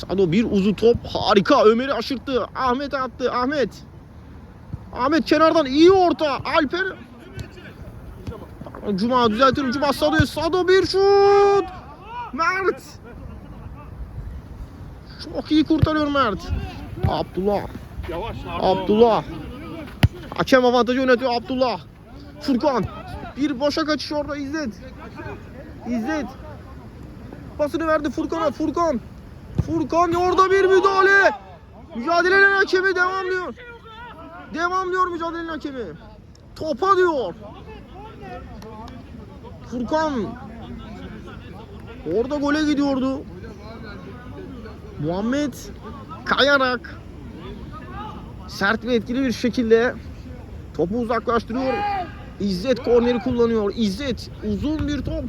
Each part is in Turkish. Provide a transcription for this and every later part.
Sado bir uzun top. Harika. Ömer'i aşırttı. Ahmet attı. Ahmet. Ahmet kenardan iyi orta. Alper. Cuma düzeltiyorum. Cuma Sado'ya. Sado bir şut. Mert. Çok iyi kurtarıyor Mert. Abdullah. Abdullah. Hakem avantajı yönetiyor Abdullah. Furkan. Bir boşa kaçış orada İzzet. İzzet. Pasını verdi Furkan'a. Furkan. Furkan orada bir müdahale. Mücadelenin hakemi devamlıyor. Devamlıyor mücadelenin hakemi. Topa diyor. Furkan. Orada gole gidiyordu. Muhammed kayarak sert ve etkili bir şekilde topu uzaklaştırıyor. İzzet korneri kullanıyor. İzzet uzun bir top.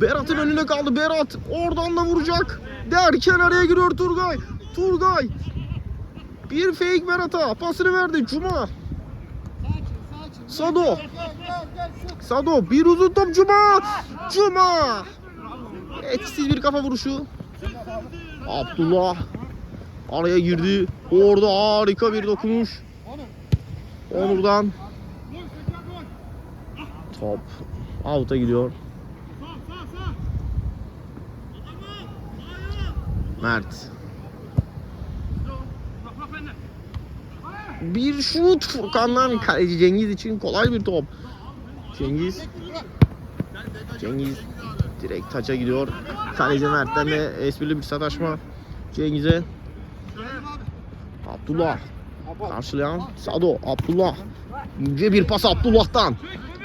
Berat'ın önüne kaldı. Berat oradan da vuracak. Derken araya giriyor Turgay. Turgay bir fake Berat'a pasını verdi. Cuma. Sado. Sado bir uzun top Cuma. Cuma. Etkisiz bir kafa vuruşu. Abdullah araya girdi. Orada harika bir dokunuş. Onur'dan top out'a gidiyor. Mert. Bir şut Furkan'dan Cengiz için kolay bir top. Cengiz. Cengiz direkt taça gidiyor. Kaleci Mert'ten de esprili bir sataşma. Cengiz'e. Abdullah. Karşılayan Sado. Abdullah. İnce bir pas Abdullah'tan.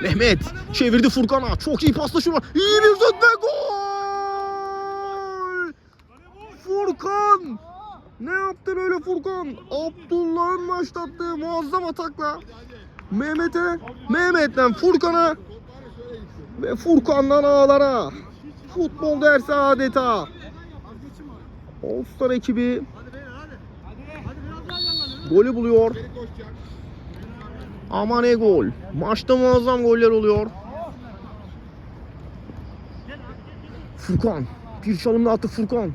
Mehmet çevirdi Furkan'a. Çok iyi paslaşma. İyi bir ve gol! Furkan! Ne yaptın öyle Furkan? Abdullah'ın başlattığı muazzam atakla Mehmet'e, Mehmet'ten Furkan'a ve Furkan'dan ağlara. Futbol dersi adeta. All ekibi golü buluyor. Ama ne gol. Maçta muazzam goller oluyor. Furkan. Bir çalımda attı Furkan.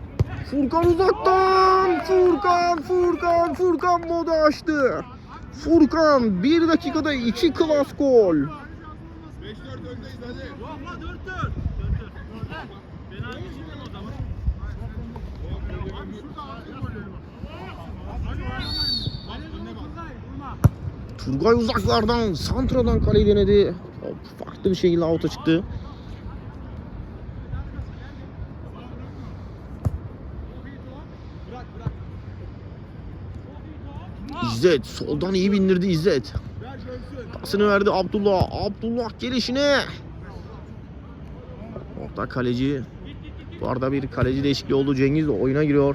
Furkan uzaktan. Furkan, Furkan, Furkan modu açtı. Furkan bir dakikada iki klas gol. 5-4 öndeyiz hadi. Turgay uzaklardan, santradan kaleyi denedi. Farklı bir şekilde out'a çıktı. İzzet soldan iyi bindirdi İzzet. Pasını verdi Abdullah. Abdullah gelişine. Orta kaleci. Bu arada bir kaleci değişikliği oldu. Cengiz de oyuna giriyor.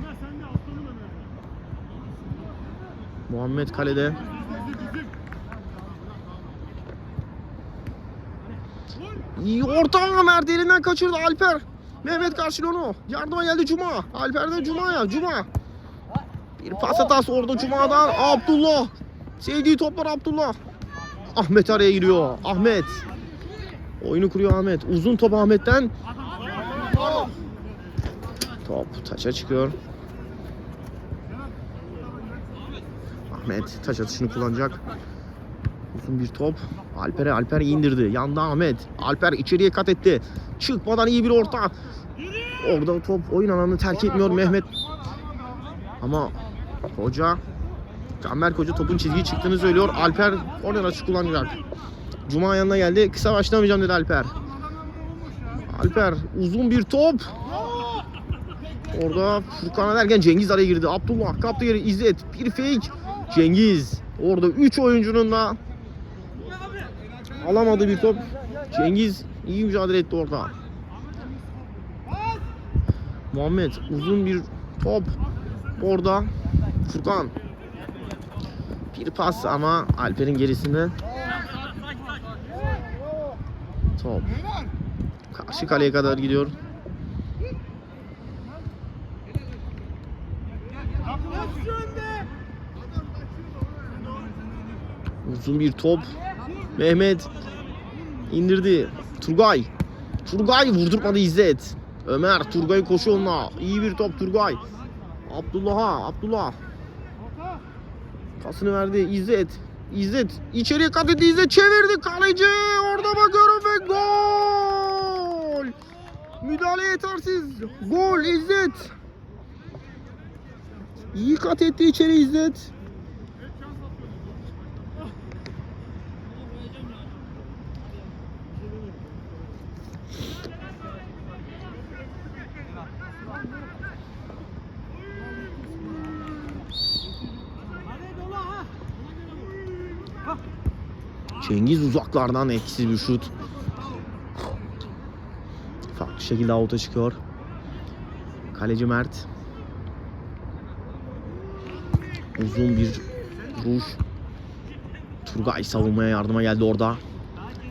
Muhammed kalede. İyi orta Mert elinden kaçırdı Alper. Mehmet karşılıyor onu. Yardıma geldi Cuma. Alper'den Cuma'ya. Cuma. Bir pas hatası orada Cuma'dan. Abdullah. Sevdiği toplar Abdullah. Ahmet araya giriyor. Ahmet. Oyunu kuruyor Ahmet. Uzun top Ahmet'ten. Top taça çıkıyor. Ahmet taç atışını kullanacak. Uzun bir top. Alper'e Alper indirdi. Yanda Ahmet. Alper içeriye kat etti. Çıkmadan iyi bir orta. Orada top oyun alanını terk etmiyor Mehmet. Ama hoca Canberk Hoca topun çizgiyi çıktığını söylüyor. Alper oradan açık kullanacak. Cuma yanına geldi. Kısa başlamayacağım dedi Alper. Alper uzun bir top. Orada Furkan'a derken Cengiz araya girdi. Abdullah kaptı yeri İzzet. Bir fake. Cengiz. Orada 3 oyuncunun da alamadığı bir top. Cengiz iyi mücadele etti orada. Muhammed uzun bir top. Orada Furkan. Bir pas ama Alper'in gerisinde. Top. Karşı kaleye kadar gidiyor. Uzun bir top. Mehmet indirdi. Turgay. Turgay vurdurmadı İzzet. Ömer Turgay koşu onunla. İyi bir top Turgay. Abdullah'a. Abdullah. Pasını verdi İzzet. İzzet içeriye kat etti. İzzet çevirdi. Kaleci orada bakıyorum ve gol. Müdahale yetersiz. Gol İzzet. İyi kat etti içeri İzzet. Cengiz uzaklardan etkisiz bir şut. Farklı şekilde avuta çıkıyor. Kaleci Mert. Uzun bir vuruş. Turgay savunmaya yardıma geldi orada.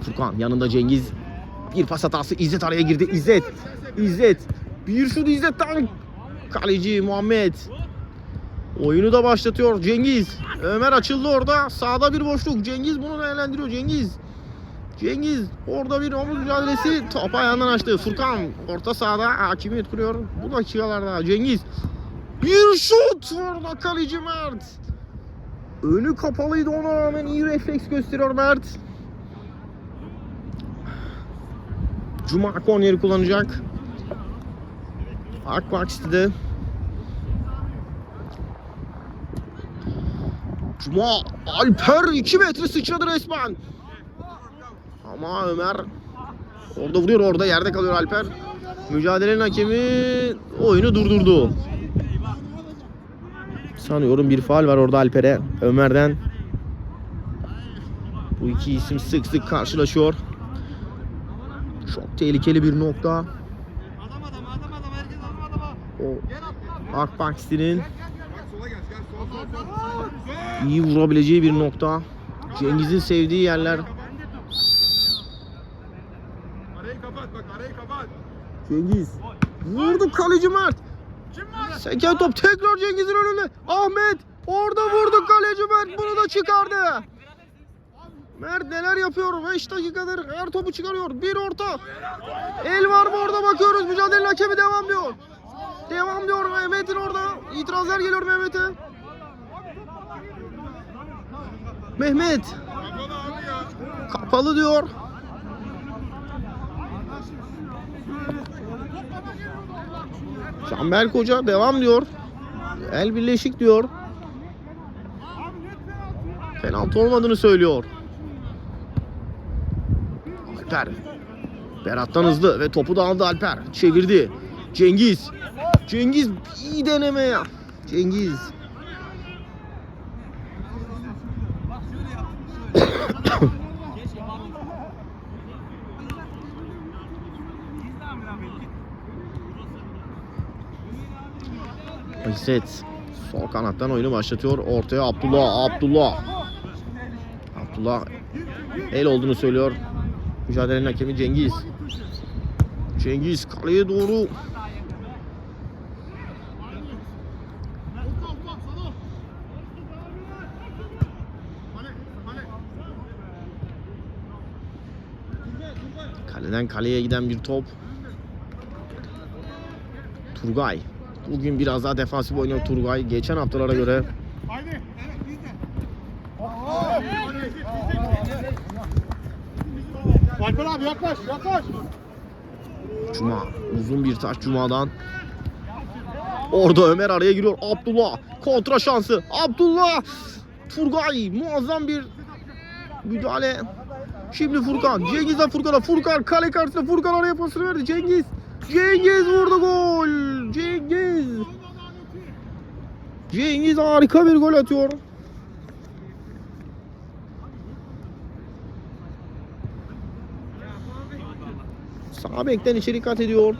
Furkan yanında Cengiz. Bir pas hatası İzzet araya girdi. İzzet. İzzet. Bir şut İzzet'ten. Kaleci Muhammed. Oyunu da başlatıyor Cengiz. Ömer açıldı orada. Sağda bir boşluk. Cengiz bunu değerlendiriyor. Cengiz. Cengiz orada bir omuz mücadelesi. Top ayağından açtı. Furkan orta sahada hakimiyet kuruyor. Bu dakikalarda Cengiz. Bir şut orada kaleci Mert. Önü kapalıydı ona rağmen iyi refleks gösteriyor Mert. Cuma korneri kullanacak. Akbak City'de. Cuma Alper 2 metre sıçradı resmen. Ama Ömer orada vuruyor orada yerde kalıyor Alper. Mücadelenin hakemi oyunu durdurdu. Sanıyorum bir faal var orada Alper'e. Ömer'den. Bu iki isim sık sık karşılaşıyor. Çok tehlikeli bir nokta. O Gel iyi vurabileceği bir nokta. Cengiz'in sevdiği yerler. Arayı kapat bak arayı kapat. Cengiz. Vurdu kaleci Mert. Seken top tekrar Cengiz'in önünde. Ahmet orada vurdu kaleci Mert bunu da çıkardı. Mert neler yapıyor? 5 dakikadır her topu çıkarıyor. Bir orta. El var mı orada bakıyoruz. Mücadelenin hakemi devam diyor. Devam diyor Mehmet'in orada. İtirazlar geliyor Mehmet'e. Mehmet Kapalı diyor. Canberk Hoca devam diyor. El birleşik diyor. Penaltı olmadığını söylüyor. Alper. Berat'tan hızlı ve topu da aldı Alper. Çevirdi. Cengiz. Cengiz iyi deneme ya. Cengiz. İzzet sol kanattan oyunu başlatıyor. Ortaya Abdullah. Abdullah. Abdullah el olduğunu söylüyor. Mücadelenin hakemi Cengiz. Cengiz kaleye doğru. Kaleden kaleye giden bir top. Turgay. Bugün biraz daha defansif oynuyor Turgay. Geçen haftalara göre. Alper abi yaklaş yaklaş. Cuma. Uzun bir taş Cuma'dan. Orada Ömer araya giriyor. Abdullah. Kontra şansı. Abdullah. Turgay. Muazzam bir müdahale. Şimdi Furkan. Cengiz'den Furkan'a. Furkan kale karşısında Furkan araya pasını verdi. Cengiz. Cengiz vurdu gol. Cengiz. Harika bir gol atıyor. Sağ bekten içeri kat ediyor.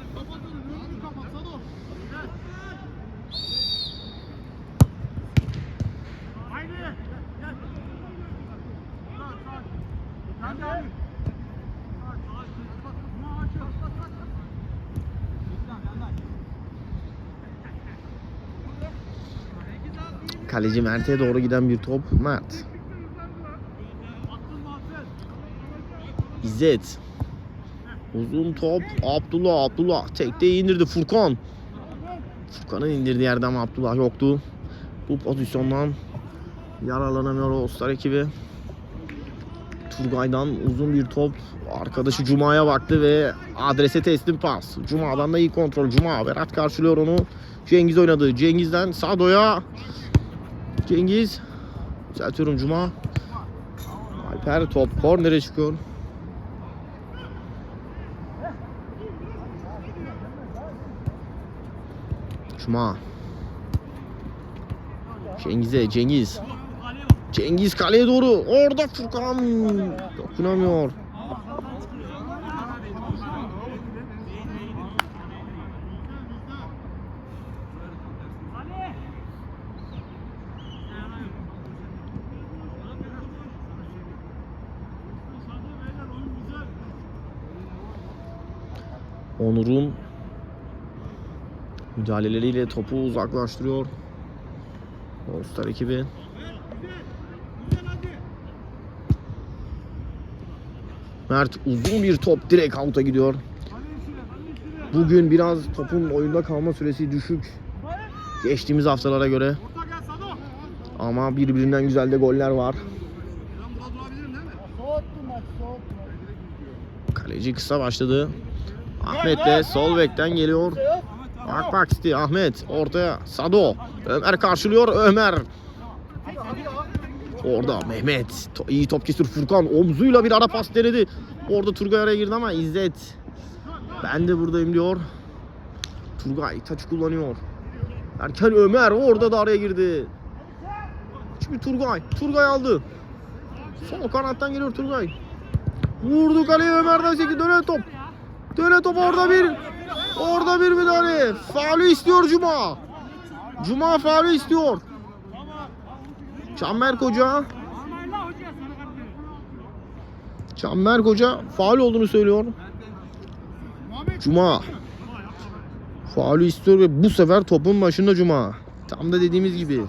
Kaleci Mert'e doğru giden bir top. Mert. İzzet. Uzun top. Abdullah. Abdullah. Tekte indirdi. Furkan. Furkan'ın indirdiği yerde ama Abdullah yoktu. Bu pozisyondan yararlanamıyor Oğuzlar ekibi. Turgay'dan uzun bir top. Arkadaşı Cuma'ya baktı ve adrese teslim pas. Cuma'dan da iyi kontrol. Cuma Berat karşılıyor onu. Cengiz oynadı. Cengiz'den Sado'ya. Cengiz. Düzeltiyorum Cuma. Alper top kornere çıkıyor. Cuma. Cengiz'e Cengiz. Cengiz kaleye doğru. Orada Furkan dokunamıyor. Onur'un müdahaleleriyle topu uzaklaştırıyor. All-Star ekibi. Mert uzun bir top direkt out'a gidiyor. Bugün biraz topun oyunda kalma süresi düşük. Geçtiğimiz haftalara göre. Ama birbirinden güzel de goller var. Kaleci kısa başladı. Ahmet de sol bekten geliyor. Bak bak City Ahmet ortaya Sado. Ömer karşılıyor Ömer. Orada Mehmet iyi top kesiyor Furkan omzuyla bir ara pas denedi. Orada Turgay araya girdi ama İzzet ben de buradayım diyor. Turgay taç kullanıyor. Erken Ömer orada da araya girdi. Şimdi Turgay. Turgay aldı. Sol kanattan geliyor Turgay. Vurdu kaleye Ömer'den çekti dönen top. Dönen top orada bir. Orada bir müdahale. Faulü istiyor Cuma. Cuma faulü istiyor. Çamber Koca. Çamber Koca faul olduğunu söylüyor. Cuma. Faulü istiyor ve bu sefer topun başında Cuma. Tam da dediğimiz gibi.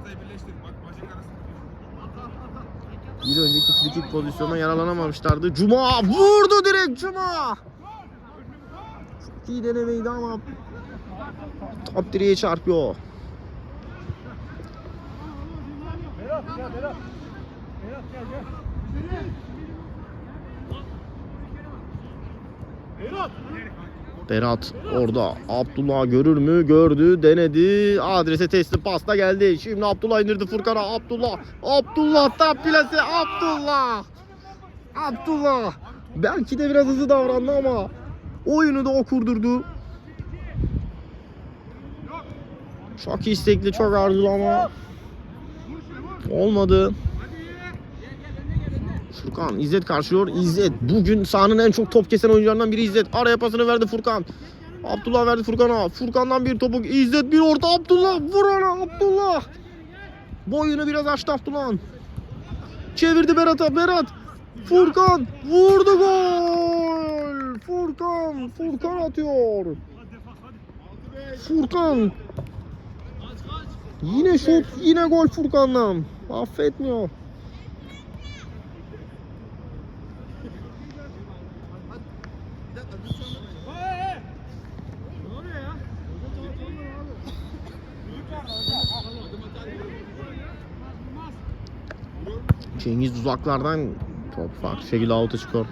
Bir önceki frikik pozisyona yaralanamamışlardı. Cuma vurdu direkt Cuma. İyi denemeydi ama top direğe çarpıyor. Berat. Berat orada. Abdullah görür mü? Gördü, denedi. Adrese teslim pasta geldi. Şimdi Abdullah indirdi Furkan'a. Abdullah. Abdullah tam plase. Abdullah. Abdullah. Belki de biraz hızlı davrandı ama oyunu da o kurdurdu. Çok istekli, çok arzulu ama olmadı. Furkan İzzet karşılıyor. İzzet bugün sahanın en çok top kesen oyuncularından biri İzzet. Araya pasını verdi Furkan. Abdullah verdi Furkan'a. Furkan'dan bir topu. İzzet bir orta Abdullah. Vur ona Abdullah. Boyunu biraz açtı Abdullah. Çevirdi Berat'a. Berat. Furkan vurdu gol. Furkan. Furkan atıyor. Furkan. Yine şut, yine gol Furkan'dan. Affetmiyor. Cengiz uzaklardan top farklı şekilde out'a çıkıyor.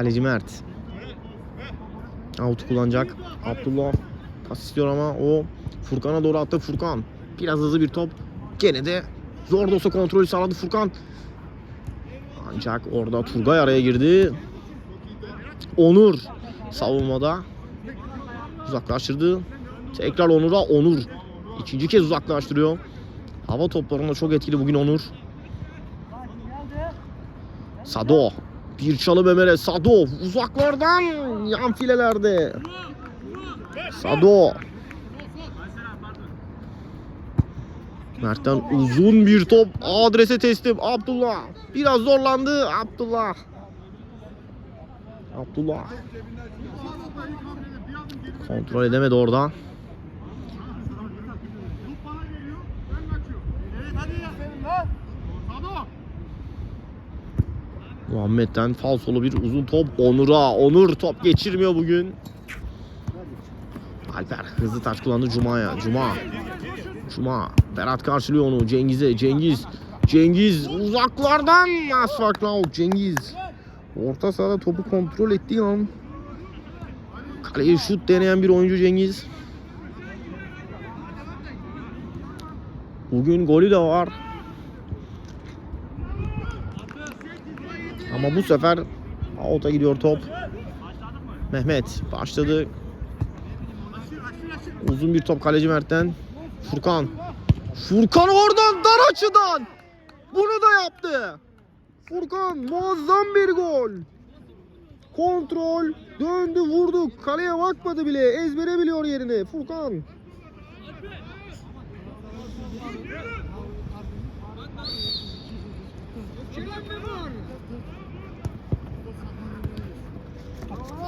Kaleci Mert. Out kullanacak. Abdullah pas istiyor ama o Furkan'a doğru attı. Furkan biraz hızlı bir top. Gene de zor da olsa kontrolü sağladı Furkan. Ancak orada Turgay araya girdi. Onur savunmada uzaklaştırdı. Tekrar Onur'a Onur. ikinci kez uzaklaştırıyor. Hava toplarında çok etkili bugün Onur. Sado. Bir çalım Ömer'e. Sado uzaklardan yan filelerde. Sado. Mert'ten uzun bir top adrese teslim. Abdullah. Biraz zorlandı. Abdullah. Abdullah. Kontrol edemedi orada. Top bana geliyor. Ben kaçıyorum. Evet hadi ya. Senin lan. Sado. Muhammed'den falsolu bir uzun top. Onur'a. Onur top geçirmiyor bugün. Alper hızlı taç kullandı Cuma'ya. Cuma. Cuma. Berat karşılıyor onu. Cengiz'e. Cengiz. Cengiz uzaklardan out. Cengiz. Orta sahada topu kontrol ettiği an kaleye şut deneyen bir oyuncu Cengiz. Bugün golü de var. Ama bu sefer out'a gidiyor top. Mehmet başladı. Uzun bir top kaleci Mert'ten. Furkan. Furkan oradan dar açıdan. Bunu da yaptı. Furkan muazzam bir gol. Kontrol. Döndü vurdu. Kaleye bakmadı bile. Ezbere biliyor yerini. Furkan.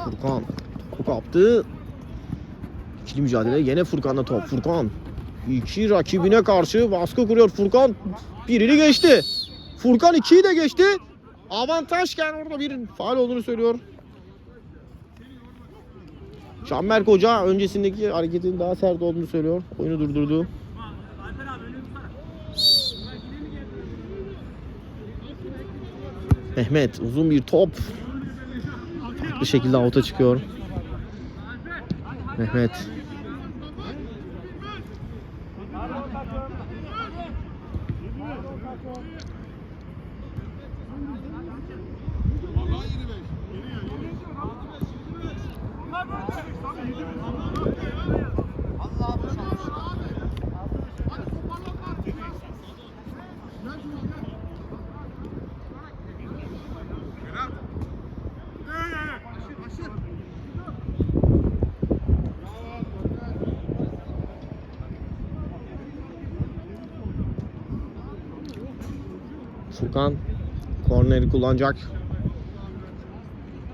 Furkan. Topu kaptı. İkili mücadele yine Furkan'da top. Furkan. İki rakibine karşı baskı kuruyor Furkan. Birini geçti. Furkan ikiyi de geçti. Avantajken orada bir faal olduğunu söylüyor. Canberk Hoca öncesindeki hareketin daha sert olduğunu söylüyor. Oyunu durdurdu. Mehmet uzun bir top. Bir şekilde out'a çıkıyor. Mehmet. Korneri kullanacak.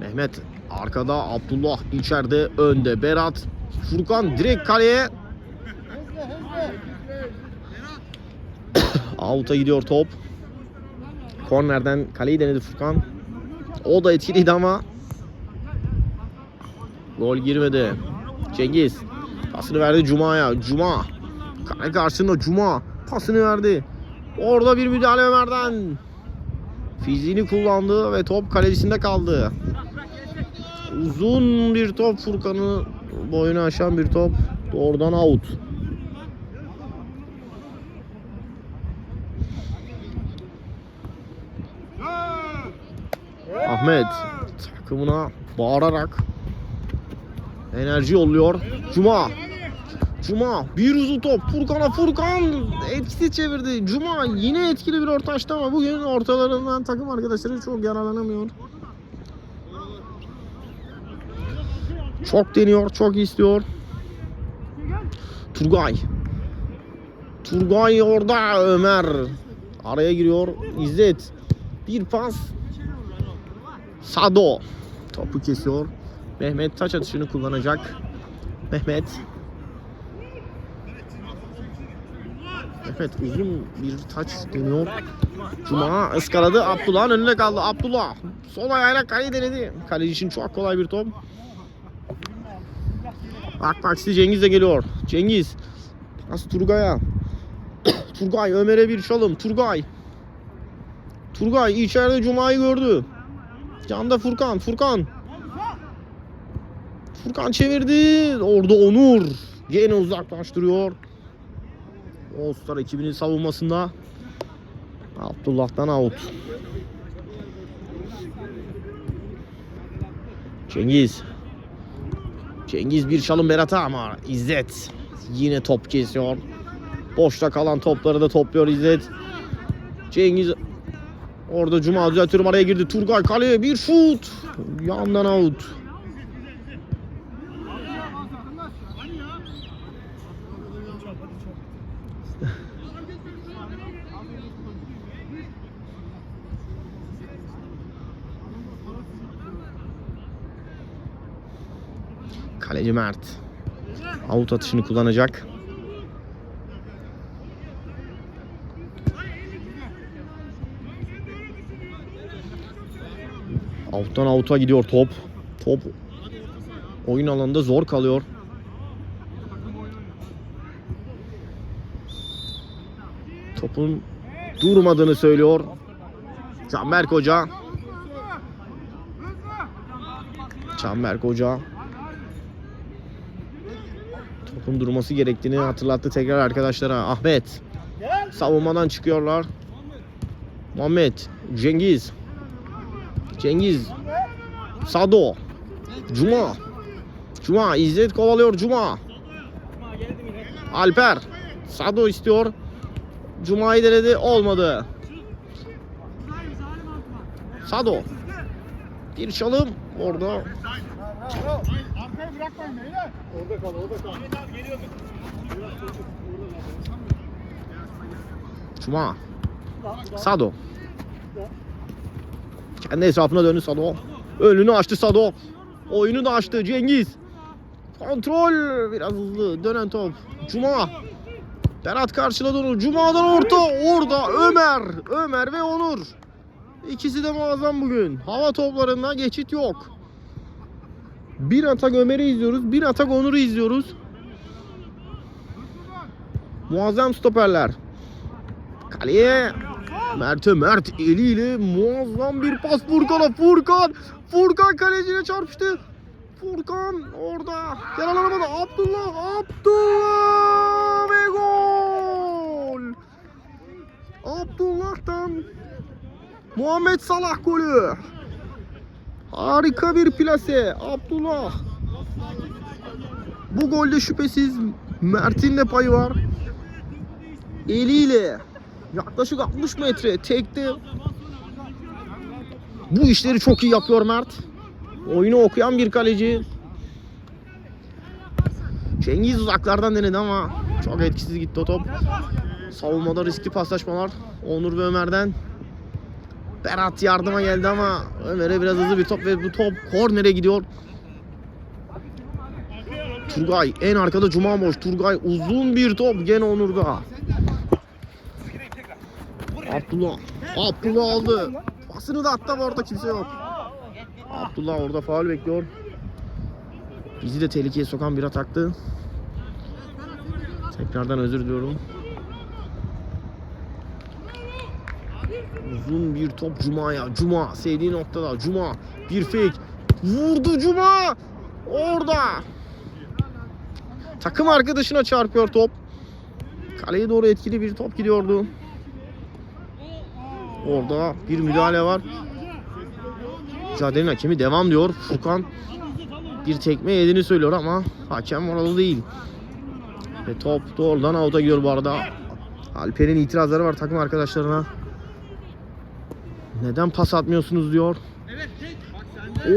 Mehmet arkada Abdullah içeride önde Berat Furkan direkt kaleye Out'a gidiyor top. Kornerden kaleyi denedi Furkan. O da etkiliydi ama gol girmedi. Cengiz pasını verdi Cuma'ya. Cuma kale karşısında Cuma pasını verdi. Orada bir müdahale Ömer'den. Fiziğini kullandı ve top kalecisinde kaldı. Uzun bir top Furkan'ı boyunu aşan bir top. Doğrudan out. Ahmet takımına bağırarak enerji yolluyor. Cuma. Cuma bir uzun top Furkan'a Furkan etkisiz çevirdi. Cuma yine etkili bir orta ama bugün ortalarından takım arkadaşları çok yararlanamıyor. Çok deniyor, çok istiyor. Turgay. Turgay orada Ömer. Araya giriyor. İzzet. Bir pas. Sado. Topu kesiyor. Mehmet taç atışını kullanacak. Mehmet. Evet uzun bir taç deniyor. Cuma ıskaladı. Abdullah'ın önüne kaldı. Abdullah sol ayağıyla kaleyi denedi. Kaleci için çok kolay bir top. Bak size Cengiz de geliyor. Cengiz. Nasıl Turgay'a? Turgay Ömer'e bir çalım. Turgay. Turgay içeride Cuma'yı gördü. Canda Furkan. Furkan. Furkan çevirdi. Orada Onur. Gene uzaklaştırıyor. All-Star ekibinin savunmasında Abdullah'tan out. Cengiz. Cengiz bir çalım Berat'a ama İzzet yine top kesiyor. Boşta kalan topları da topluyor İzzet. Cengiz orada Cuma düzeltiyorum araya girdi. Turgay kaleye bir şut. Yandan out. Kaleci Mert. Out atışını kullanacak. Out'tan out'a gidiyor top. Top oyun alanında zor kalıyor. Topun durmadığını söylüyor. Canberk Hoca. Canberk Hoca. Topun durması gerektiğini hatırlattı tekrar arkadaşlara. Ahmet. Savunmadan çıkıyorlar. Muhammed. Cengiz. Cengiz. Sado. Cuma. Cuma. İzzet kovalıyor Cuma. Alper. Sado istiyor. Cuma'yı denedi. Olmadı. Sado. Bir çalım. Orada Arkaya bırakmayın beyler. Orada kal, orada kal. Cuma. Sado. Kendi etrafına döndü Sado. Önünü açtı Sado. Oyunu da açtı Cengiz. Kontrol biraz hızlı dönen top. Cuma. Berat karşıladı onu. Cuma'dan orta. Orada Ömer. Ömer ve Onur. İkisi de muazzam bugün. Hava toplarında geçit yok. Bir atak Ömer'i izliyoruz. Bir atak Onur'u izliyoruz. Muazzam stoperler. Kaleye Mert'e Mert eliyle muazzam bir pas Furkan'a Furkan Furkan kaleciyle çarpıştı Furkan orada yer alamadı Abdullah Abdullah ve gol Abdullah'tan Muhammed Salah golü harika bir plase Abdullah bu golde şüphesiz Mert'in de payı var eliyle yaklaşık 60 metre tekte bu işleri çok iyi yapıyor Mert. Oyunu okuyan bir kaleci. Cengiz uzaklardan denedi ama çok etkisiz gitti o top. Savunmada riskli paslaşmalar Onur ve Ömer'den. Berat yardıma geldi ama Ömer'e biraz hızlı bir top ve bu top kornere gidiyor. Turgay en arkada Cuma boş. Turgay uzun bir top gene Onur'da. Abdullah. Abdullah aldı. Pasını da attı ama orada kimse yok. Abdullah orada faul bekliyor. Bizi de tehlikeye sokan bir ataktı. Tekrardan özür diliyorum. Uzun bir top Cuma'ya. Cuma sevdiği noktada. Cuma bir fake. Vurdu Cuma. Orada. Takım arkadaşına çarpıyor top. Kaleye doğru etkili bir top gidiyordu. Orada bir müdahale var. Mücadelenin hakemi devam diyor. Furkan bir tekme yediğini söylüyor ama hakem oralı değil. Ve top doğrudan out'a gidiyor bu arada. Alper'in itirazları var takım arkadaşlarına. Neden pas atmıyorsunuz diyor.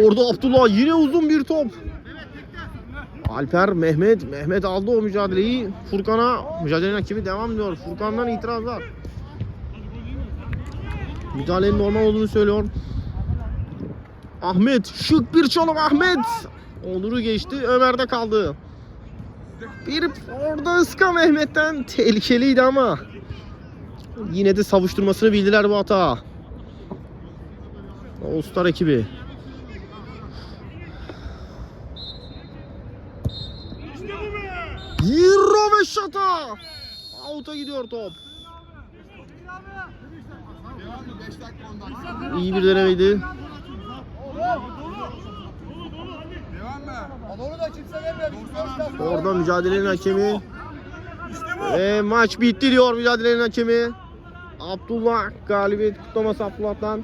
Orada Abdullah yine uzun bir top. Alper, Mehmet, Mehmet aldı o mücadeleyi. Furkan'a mücadelenin hakemi devam diyor. Furkan'dan itirazlar. Müdahalenin normal olduğunu söylüyor. Ahmet şık bir çalım Ahmet. Onur'u geçti Ömer'de kaldı. Bir orada ıska Mehmet'ten tehlikeliydi ama yine de savuşturmasını bildiler bu hata. All-Star ekibi. Yiro ve şata. Out'a gidiyor top. İyi bir denemeydi. Orada mücadelenin hakemi. Ve maç bitti diyor mücadelenin hakemi. Abdullah galibiyet kutlaması Abdullah'tan.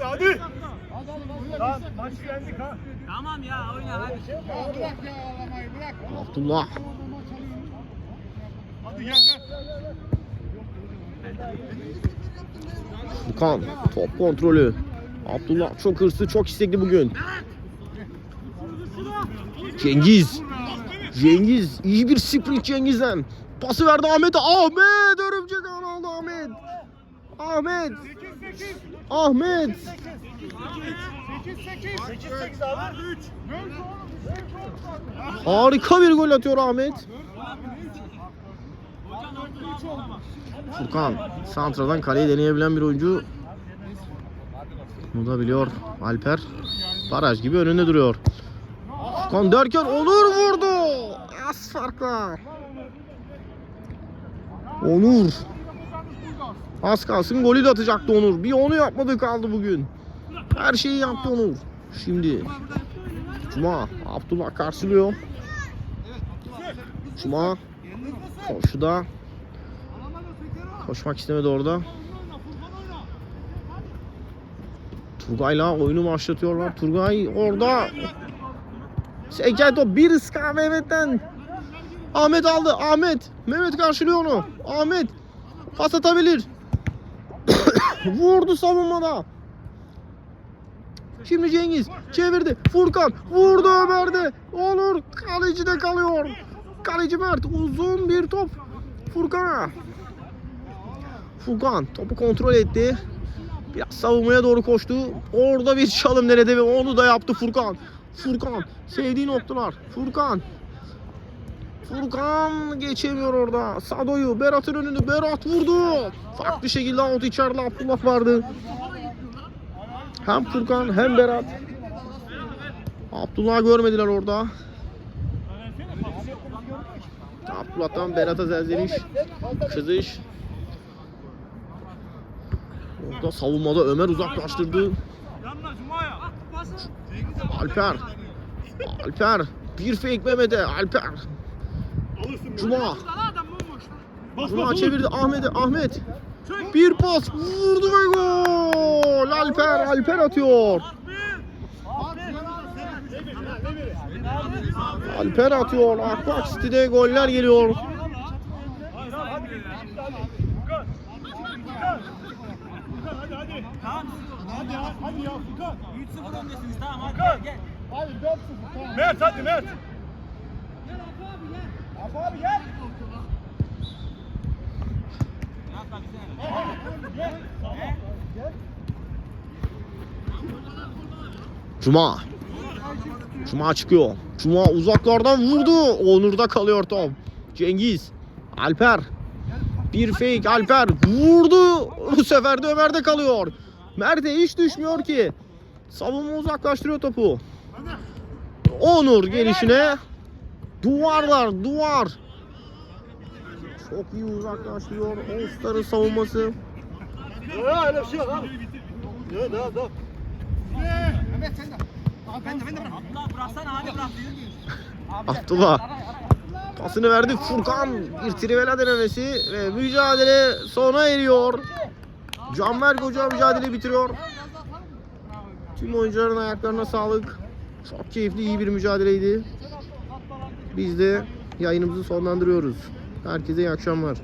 Hadi hadi. Lan maç yendik ha. Tamam ya oyna hadi. Bırak ya ağlamayı bırak. Abdullah. Hadi gel gel. Furkan top kontrolü. Abdullah çok hırslı, çok istekli bugün. Cengiz. Cengiz iyi bir sprint Cengiz'den. Pası verdi Ahmet'e. Ahmet örümcek aldı Ahmet. Ahmet. 8 8. Ahmet. 8 8. 8 8 abi. 3. Ne oldu oğlum? Harika bir gol atıyor Ahmet. Furkan Santra'dan kaleyi deneyebilen bir oyuncu. Bunu da biliyor Alper. Baraj gibi önünde duruyor. Furkan derken Onur vurdu. Az farkla. Onur. Az kalsın golü de atacaktı Onur. Bir onu yapmadı kaldı bugün. Her şeyi yaptı Onur. Şimdi Cuma Abdullah karşılıyor. Cuma koşuda koşmak istemedi orada. Turgay'la oyunu başlatıyorlar. Turgay orada. Seken top bir ıska Mehmet'ten. Ahmet aldı. Ahmet. Mehmet karşılıyor onu. Ahmet. Pas atabilir. Vurdu savunmada. Şimdi Cengiz çevirdi. Furkan vurdu Ömer'de. Onur kalecide kalıyor. Kaleci Mert uzun bir top. Furkan'a. Furkan topu kontrol etti. Biraz savunmaya doğru koştu. Orada bir çalım denedi ve onu da yaptı Furkan. Furkan sevdiği noktalar. Furkan. Furkan geçemiyor orada. Sado'yu Berat'ın önünde. Berat vurdu. Farklı şekilde out içeride Abdullah vardı. Hem Furkan hem Berat. Abdullah görmediler orada. Abdullah'tan Berat'a zelzeliş. Kızış. Orada savunmada Ömer uzaklaştırdı. Alper. Alper. Bir fake Mehmet'e. Alper. Cuma. Cuma çevirdi Ahmet'e. Ahmet. Bir pas vurdu ve gol. Alper. Alper atıyor. Alper atıyor. Akbak City'de goller geliyor. Hadi ya Furkan. 3-0 öndesiniz tamam hadi gel. Hadi 4-0 tamam. Mert hadi Mert. Apo abi gel. Cuma. Cuma çıkıyor. Cuma uzaklardan vurdu. Onur'da kalıyor top. Cengiz. Alper. Bir fake Alper vurdu. Bu sefer de Ömer'de kalıyor. Mert'e hiç düşmüyor ki. Savunma uzaklaştırıyor topu. Onur gelişine. Duvarlar duvar. Çok iyi uzaklaştırıyor. All-Star'ın savunması. Ya öyle bir şey yok abi. Ya devam devam. Mehmet sen de. Ben de ben de bırak. Abdullah bıraksana abi bırak. Abdullah. Pasını verdi Furkan. Bir trivela denemesi ve mücadele sona eriyor. Canberk Hoca mücadele bitiriyor. Tüm oyuncuların ayaklarına sağlık. Çok keyifli iyi bir mücadeleydi. Biz de yayınımızı sonlandırıyoruz. Herkese iyi akşamlar.